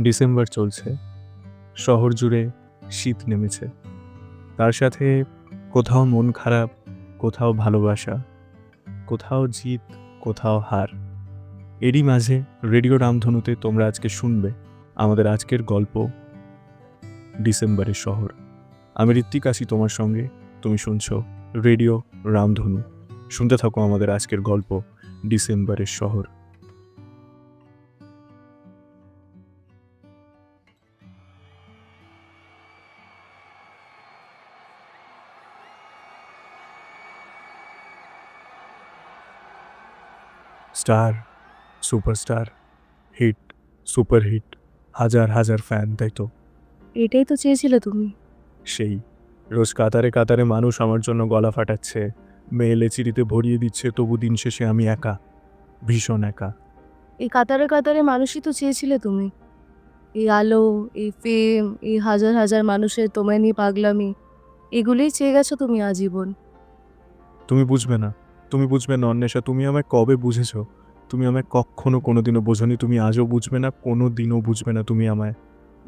December চলছে। শহর জুড়ে শীত নেমেছে। তার সাথে কোথাও মন খারাপ, কোথাও ভালোবাসা, কোথাও জিত, কোথাও হার। এরই মাঝে রেডিও রামধনুতে তোমরা আজকে শুনবে আমাদের আজকের গল্প, ডিসেম্বরের শহর। আমি ঋত্বিক আছি তোমার সঙ্গে। তুমি শুনছো রেডিও রামধনু। শুনতে থাকো আমাদের আজকের গল্প, ডিসেম্বরের শহর। Star superstar hit super hit হাজার হাজার ফ্যান তাই তো? এটাই তো চেয়েছিলে তুমি। সেই। রোজ কাতারে কাতারে মানুষ আমার জন্য গলা ফাটাচ্ছে মেয়েলে চিরিতে ভরিয়ে দিচ্ছে তবু দিন শেষে আমি একা ভীষণ একা। এই কাতারে কাতারে মানুষই তো চেয়েছিলে তুমি। এই আলো এই ফেম এই হাজার হাজার মানুষের তোমায় নিয়ে পাগলামি এগুলোই চেয়ে গেছো তুমি আজীবন। তুমি বুঝবে না তুমি বুঝবে না অন্বেষা তুমি আমায় কবে বুঝেছ? তুমি আমায় কখনো কোনোদিনও বোঝনি তুমি আজও বুঝবে না কোনো দিনও বুঝবে না তুমি আমায়।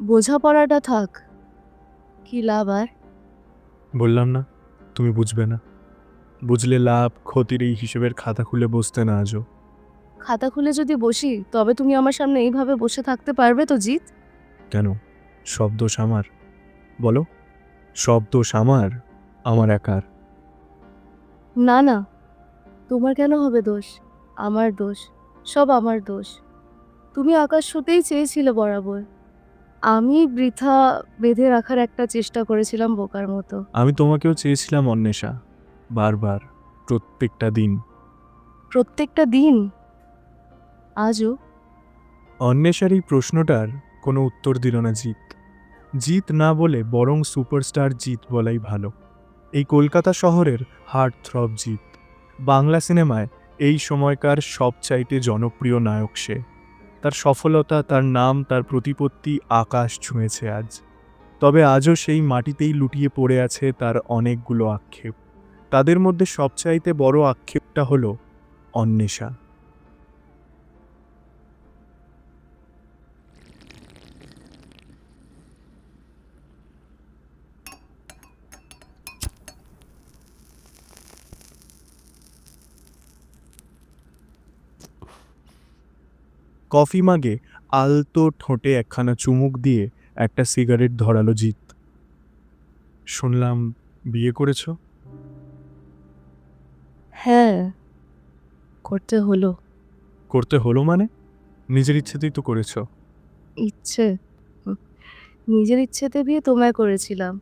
বোঝাপড়াটা থাক। কি লাভ আর? বললাম না তুমি বুঝবে না। বুঝলে লাভ ক্ষতির এই হিসেবের খাতা খুলে বসতে না আজও। খাতা খুলে যদি বসি তবে তুমি আমার সামনে এইভাবে বসে থাকতে পারবে তো জিৎ? কেন? সব দোষ আমার। বলো সব দোষ আমার আমার একার। না না। তোমার কেন হবে দোষ? আমার দোষ সব আমার দোষ। তুমি আকাশ শুতেই চেয়েছিলে বরাবর। আমি বৃথা বেঁধে রাখার একটা চেষ্টা করেছিলাম বোকার মতো। আমি তোমাকেও চেয়েছিলাম অন্বেষা বারবার প্রত্যেকটা দিন। প্রত্যেকটা দিন? আজও? অন্বেষার এই প্রশ্নটার কোনো উত্তর দিল না জিত জিত না বলে বরং সুপারস্টার জিত বলাই ভালো। এই কলকাতা শহরের হার্ট থ্রব জিত বাংলা সিনেমায় এই সময়কার সবচাইতে জনপ্রিয় নায়ক সে। তার সফলতা, তার নাম, তার প্রতিপত্তি আকাশ ছুঁয়েছে আজ। তবে আজও সেই মাটিতেই লুটিয়ে পড়ে আছে তার অনেকগুলো আক্ষেপ। তাদের মধ্যে সবচাইতে বড় আক্ষেপটা হলো অন্বেষা। কফি মাগে আলতো ঠোঁটে একখানা চুমুক দিয়ে একটা সিগারেট ধরালো জিত শুনলাম বিয়ে করেছ? হ্যাঁ করতে হলো। করতে হলো মানে? নিজের ইচ্ছেতেই তো করেছ। ইচ্ছে? নিজের ইচ্ছেতে বিয়ে তোমায় করেছিলাম।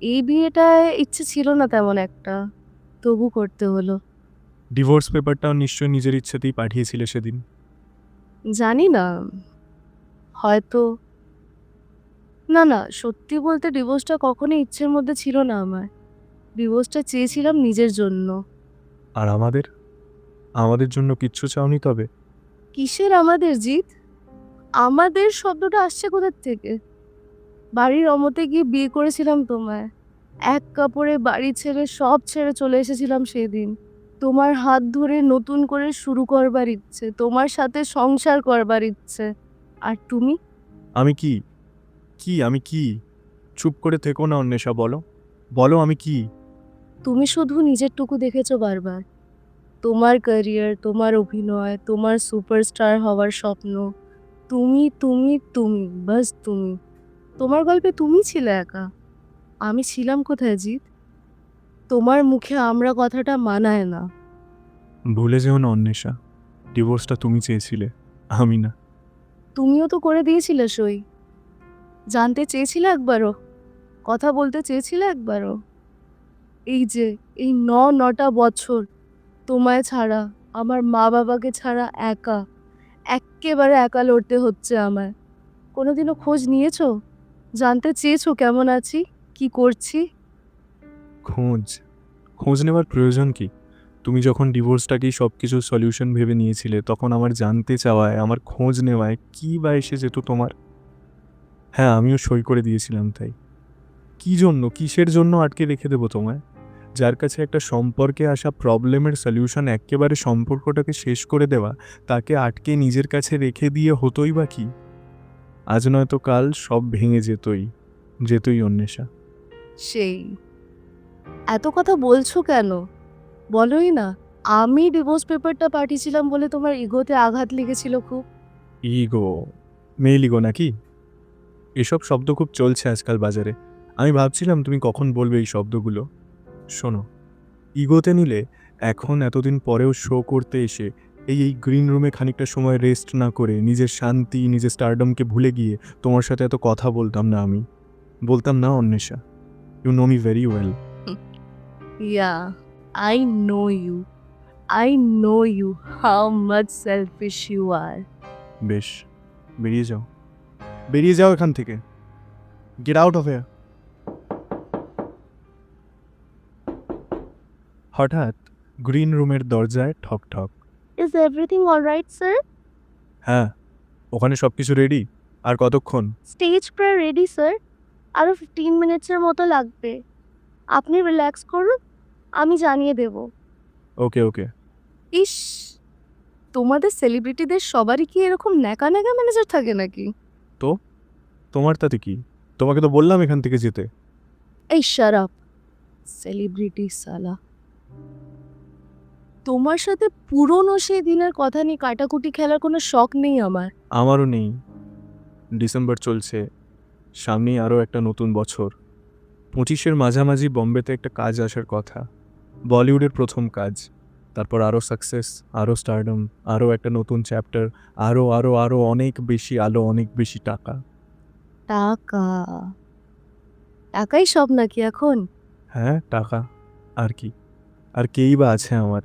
এই বিয়েটায় ইচ্ছে ছিল না তেমন একটা। তবু করতে হলো। ডিভোর্স পেপারটাও নিশ্চয়ই নিজের ইচ্ছেতেই পাঠিয়েছিলে সেদিন। জানি না। হয়তো। না না সত্যি বলতে ডিভোর্সটা কখনোই ইচ্ছের মধ্যে ছিল না আমার। ডিভোর্সটা চেয়েছিলাম নিজের জন্য। আর আমাদের? আমাদের জন্য কিচ্ছু চাওনি তবে? কিসের আমাদের জিত আমাদের শব্দটা আসছে কোথার থেকে? বাড়ির অমতে গিয়ে বিয়ে করেছিলাম তোমায়। এক কাপড়ে বাড়ি ছেড়ে সব ছেড়ে চলে এসেছিলাম সেদিন। তোমার হাত ধরে নতুন করে শুরু করবার ইচ্ছে তোমার সাথে সংসার করবার ইচ্ছে। আর তুমি? আমি কি? কি? আমি কি? চুপ করে থেকো না অন্বেষা বলো। বলো আমি কি? তুমি শুধু নিজেরটুকু দেখেছ বারবার। তোমার ক্যারিয়ার তোমার অভিনয় তোমার সুপারস্টার হওয়ার স্বপ্ন। তুমি তুমি তুমি বাস তুমি। তোমার গল্পে তুমি ছিলে একা। আমি ছিলাম কোথায় জিৎ? তোমার মুখে আমরা কথাটা মানায় না। ভুলে যেও না অন্বেষা। ডিভোর্সটা তুমি চেয়েছিলে আমি না। তুমিও তো করে দিয়েছিলে সই। জানতে চেয়েছিলে একবারও? কথা বলতে চেয়েছিলে একবারও? এই যে এই ন নটা বছর তোমায় ছাড়া আমার মা বাবাকে ছাড়া একা এক্কেবারে একা লড়তে হচ্ছে আমায়। কোনোদিনও খোঁজ নিয়েছো? জানতে চেয়েছো কেমন আছি? কি করছি? খোঁজ? খোঁজ নেওয়ার প্রয়োজন কি? তুমি যখন ডিভোর্সটাকেই সব কিছু সলিউশন ভেবে নিয়েছিলে, তখন আমার জানতে চাওয়ায়, আমার খোঁজ নেওয়ায় কী বা এসে যেত তোমার? হ্যাঁ আমিও সই করে দিয়েছিলাম তাই। কি জন্য, কিসের জন্য আটকে রেখে দেবো তোমায়? যার কাছে একটা সম্পর্কে আসা প্রবলেমের সলিউশন একেবারে সম্পর্কটাকে শেষ করে দেওয়া, তাকে আটকে নিজের কাছে রেখে দিয়ে হতোই বা কি? আজ নয়তো কাল সব ভেঙে যেতই যেতই অন্বেষা। সেই। এত কথা বলছো কেন? বলোই না, আমি ডিভোর্স পেপারটা পাঠিয়েছিলাম বলে তোমার ইগোতে আঘাত লেগেছিল খুব। ইগো মেল ইগো নাকি? এসব শব্দ খুব চলছে আজকাল বাজারে। আমি ভাবছিলাম তুমি কখন বলবে এই শব্দগুলো। শোনো ইগোতে নিলে এখন এতদিন পরেও শো করতে এসে এই এই গ্রিন রুমে খানিকটা সময় রেস্ট না করে নিজের শান্তি, নিজের স্টারডমকে ভুলে গিয়ে তোমার সাথে এত কথা বলতাম না আমি। বলতাম না, Anwesha. You know me very well yeah I know you I know you how much selfish you are বেশ বেরিয়ে যাও। বেরিয়ে যাও এখান থেকে। গেট আউট অফ এয়ার হঠাৎ গ্রিন রুমের দরজায় ঠক ঠক। ইজ এভরিথিং অলরাইট স্যার হ্যাঁ ওখানে সব কিছু রেডি আর কতক্ষণ? স্টেজ প্রায় রেডি স্যার আরও ফিফটিন মিনিটসের মতো লাগবে। আপনি রিল্যাক্স করুন। আমি জানিয়ে দেব। ওকে ওকে। ইস তোমাদের সেলিব্রিটিদের সবারই কি এরকম ন্যাকা ন্যাকা ম্যানেজার থাকে নাকি? তো? তোমার তাতে কি? তোমাকে তো বললাম এখান থেকে যেতে। এই শারাপ সেলিব্রিটি সালা। তোমার সাথে পুরনো সেই দিনের কথা নিয়ে কাটাকুটি খেলার কোনো শখ নেই আমার? আমারও নেই। ডিসেম্বর চলছে সামনেই আরও একটা নতুন বছর। পঁচিশের মাঝামাঝি বম্বেতে একটা কাজ আসার কথা। বলিউডের প্রথম কাজ তারপর আরও সাকসেস আরও স্টারডম আরও একটা নতুন চ্যাপ্টার আরও আরও আরও অনেক বেশি আলো অনেক বেশি টাকা। টাকা? টাকাই সব নাকি এখন? হ্যাঁ টাকা। আর কি? আর কেই বা আছে আমার?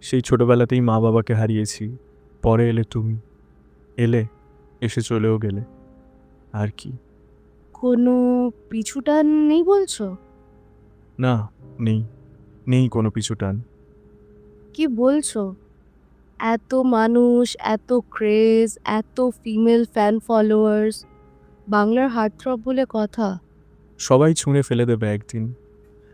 সেই ছোটবেলাতেই মা বাবাকে হারিয়েছি। পরে এলে তুমি। এলে এসে চলেও গেলে। আর কি? কোনো পিছুটা নেই বলছো? না নেই। নেই কোনো পিছু টান। কি বলছো? এত মানুষ এত ক্রেজ এত ফিমেল ফ্যান ফলোয়ার্স বাংলার হার্টথ্রব বলে কথা। সবাই ছুঁড়ে ফেলে দেবে একদিন।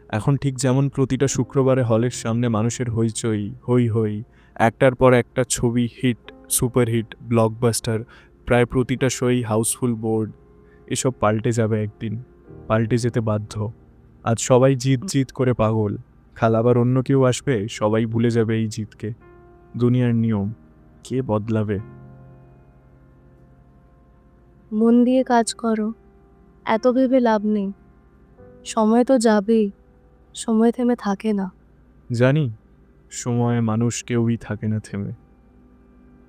এখন ঠিক যেমন প্রতিটা শুক্রবারে হলের সামনে মানুষের হইচই হই হই একটার পর একটা ছবি হিট সুপারহিট ব্লকবাস্টার প্রায় প্রতিটা শোই হাউসফুল বোর্ড এসব পাল্টে যাবে একদিন পাল্টে যেতে বাধ্য। আজ সবাই জিত জিত করে পাগল। কাল আবার অন্য কেউ আসবে সবাই ভুলে যাবে এই জিতকে। দুনিয়ার নিয়ম কে বদলাবে? মন দিয়ে কাজ করো এত ভেবে লাভ নেই। সময় তো যাবেই সময় থেমে থাকে না। জানি সময়ে মানুষ কেউই থাকে না থেমে।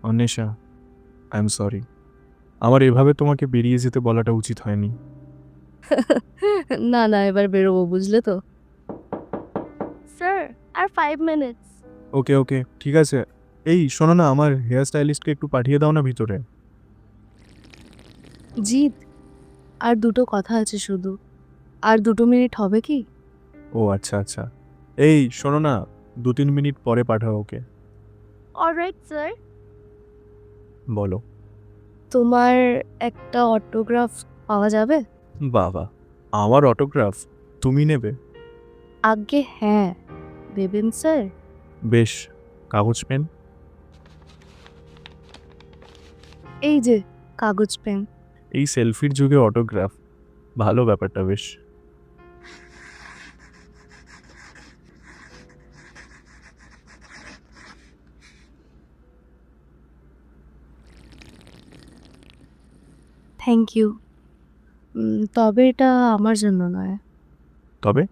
Anwesha I am sorry. আমার এভাবে তোমাকে বেরিয়ে যেতে বলাটা উচিত হয়নি। না না এবার বেরোবো বুঝলে তো? আর ফাইভ মিনিটস ওকে ওকে ঠিক আছে। এই শোনো না আমার হেয়ার স্টাইলিস্টকে একটু পাঠিয়ে দাও না ভিতরে। জিৎ আর দুটো কথা আছে শুধু। আর দুটো মিনিট হবে কি? ও আচ্ছা আচ্ছা। এই শোনো না দু তিন মিনিট পরে পাঠাও ওকে। অলরাইট স্যার বলো। তোমার একটা অটোগ্রাফ পাওয়া যাবে? বাবা আমার অটোগ্রাফ তুমি নেবে? আগে হ্যাঁ। দেবেন স্যার? বেশ কাগজ পেন? এই যে কাগজ পেন। এই সেলফির যুগে অটোগ্রাফ। ভালো ব্যাপারটা বেশ। থ্যাংক ইউ তবে এটা আমার জন্য নয়। তবে?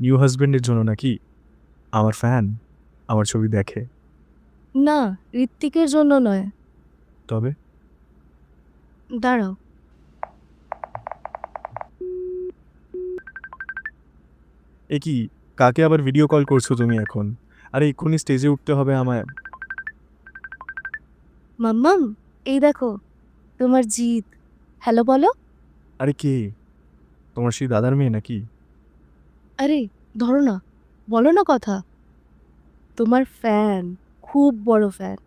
নিউ হাজবেন্ডের জন্য নাকি? আমার ফ্যান আমার ছবি দেখে। না ঋত্বিকের জন্য নয়। তবে? দাঁড়াও। এ কি কাকে আবার ভিডিও কল করছ তুমি এখন? আরে এক্ষুনি স্টেজে উঠতে হবে আমায়। মাম্মাম এই দেখো তোমার জিৎ। হ্যালো বলো। আরে কে? তোমার সেই দাদার মেয়ে নাকি? আরে ধরো না। বলো না কথা। তোমার ফ্যান খুব বড় ফ্যান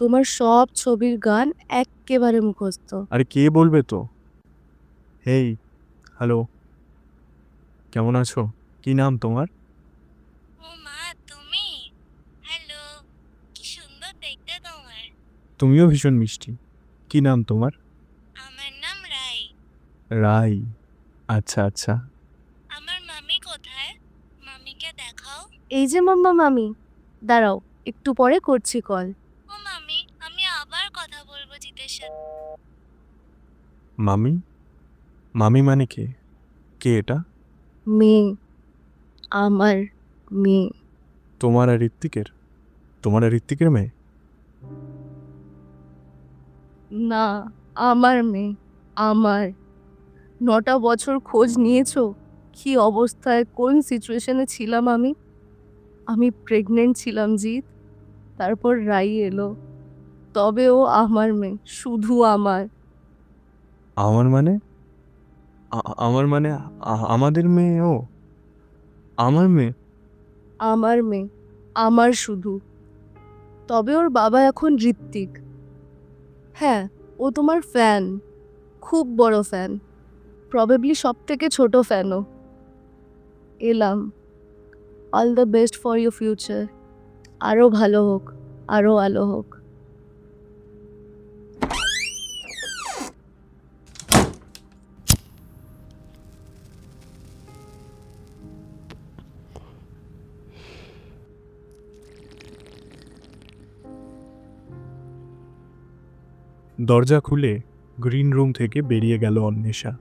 তোমার সব ছবির গান এক্কেবারে মুখস্থ। আরে কে বলবে তো? হেই হ্যালো কেমন আছো? কি নাম তোমার? ও মা তুমি? হ্যালো কি সুন্দর দেখতে তোমার। তুমিও ভীষণ মিষ্টি। কি নাম তোমার? রাই। আচ্ছা আচ্ছা আমার মামি কোথায় মামিকে দেখাও এই যে মাম্মা মামি দাঁড়াও একটু পরে করছি কল ও মামি আমি আবার কথা বলব জিতের সাথে। মামি? মামি মানে কে? কে এটা? মেয়ে আমার মেয়ে। তোমার আর ঋত্বিকের? তোমার আর ঋত্বিকের মেয়ে? না আমার মেয়ে আমার। নটা বছর খোঁজ নিয়েছো কি অবস্থায় কোন সিচুয়েশনে ছিলাম আমি আমি প্রেগনেন্ট ছিলাম জিৎ। তারপর রাই এলো। তবে ও আমার মেয়ে শুধু আমার। আমার মানে? আমার মানে আমাদের মেয়ে ও? আমার মেয়ে? আমার মেয়ে আমার শুধু। তবে ওর বাবা এখন ঋত্বিক। হ্যাঁ ও তোমার ফ্যান খুব বড় ফ্যান প্রবেবলি সব থেকে ছোট ফ্যানও এলাম। All the best for your future আরও ভালো হোক আরও আলো হোক। দরজা খুলে গ্রিন রুম থেকে বেরিয়ে গেল অন্বেষা।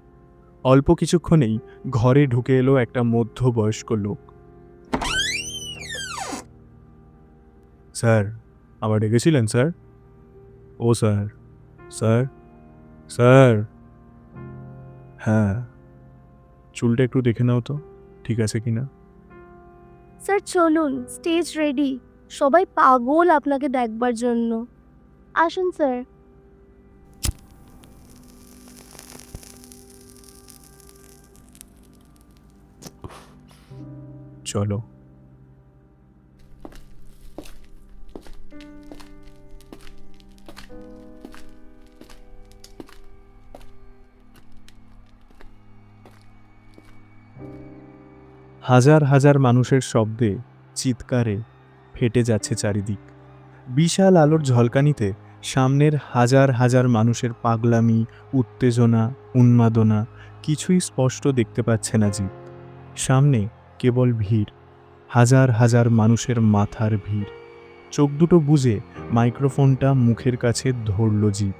অল্প কিছুক্ষণেই ঘরে ঢুকে এলো একটা মধ্যবয়স্ক লোক। স্যার আবার ডেকেছিলেন স্যার? ও স্যার। স্যার? স্যার! হ্যাঁ। চুলটা একটু দেখে নাও তো ঠিক আছে কিনা স্যার চলুন স্টেজ রেডি। সবাই পাগল আপনাকে দেখবার জন্য। আসুন স্যার। চলো। হাজার হাজার মানুষের শব্দে চিৎকারে ফেটে যাচ্ছে চারিদিক। বিশাল আলোর ঝলকানিতে সামনের হাজার হাজার মানুষের পাগলামি, উত্তেজনা, উন্মাদনা কিছুই স্পষ্ট দেখতে পাচ্ছে না জিৎ সামনে কেবল ভিড়, হাজার হাজার মানুষের মাথার ভিড়। চোখ দুটো বুঝে মাইক্রোফোনটা মুখের কাছে ধরল জিৎ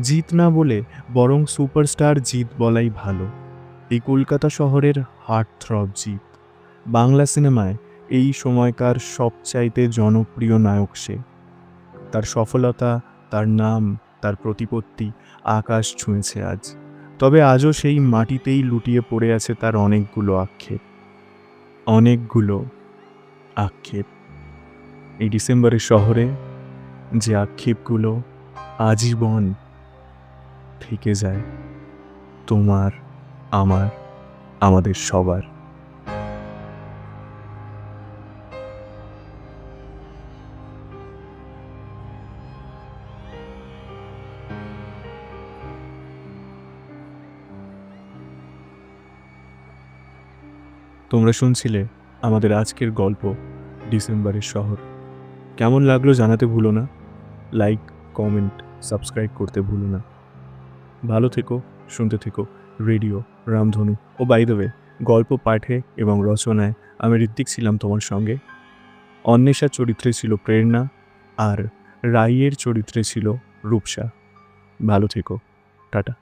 জিৎ না বলে বরং সুপারস্টার জিৎ বলাই ভালো। এই কলকাতা শহরের হার্ট থ্রব জিৎ বাংলা সিনেমায় এই সময়কার সবচাইতে জনপ্রিয় নায়ক সে। তার সফলতা, তার নাম, তার প্রতিপত্তি আকাশ ছুঁয়েছে আজ। তবে আজও সেই মাটিতেই লুটিয়ে পড়ে আছে তার অনেকগুলো আক্ষেপ। অনেকগুলো আক্ষেপ। এই ডিসেম্বরের শহরে যে আক্ষেপগুলো আজীবন থেকে যায়, তোমার, আমার, আমাদের সবার। তোমরা শুনছিলে আমাদের আজকের গল্প, ডিসেম্বরের শহর। কেমন লাগল জানাতে ভুলো না? লাইক কমেন্ট সাবস্ক্রাইব করতে ভুলো না। ভালো থেকো, শুনতে থেকো রেডিও, রামধনু। ও বাই দ্য ওয়ে গল্প পাঠে এবং রচনায় আমি ঋত্বিক ছিলাম তোমার সঙ্গে। অন্বেষার চরিত্রে ছিল প্রেরণা আর রাইয়ের চরিত্রে ছিল রূপসা। ভালো থেকো। টাটা।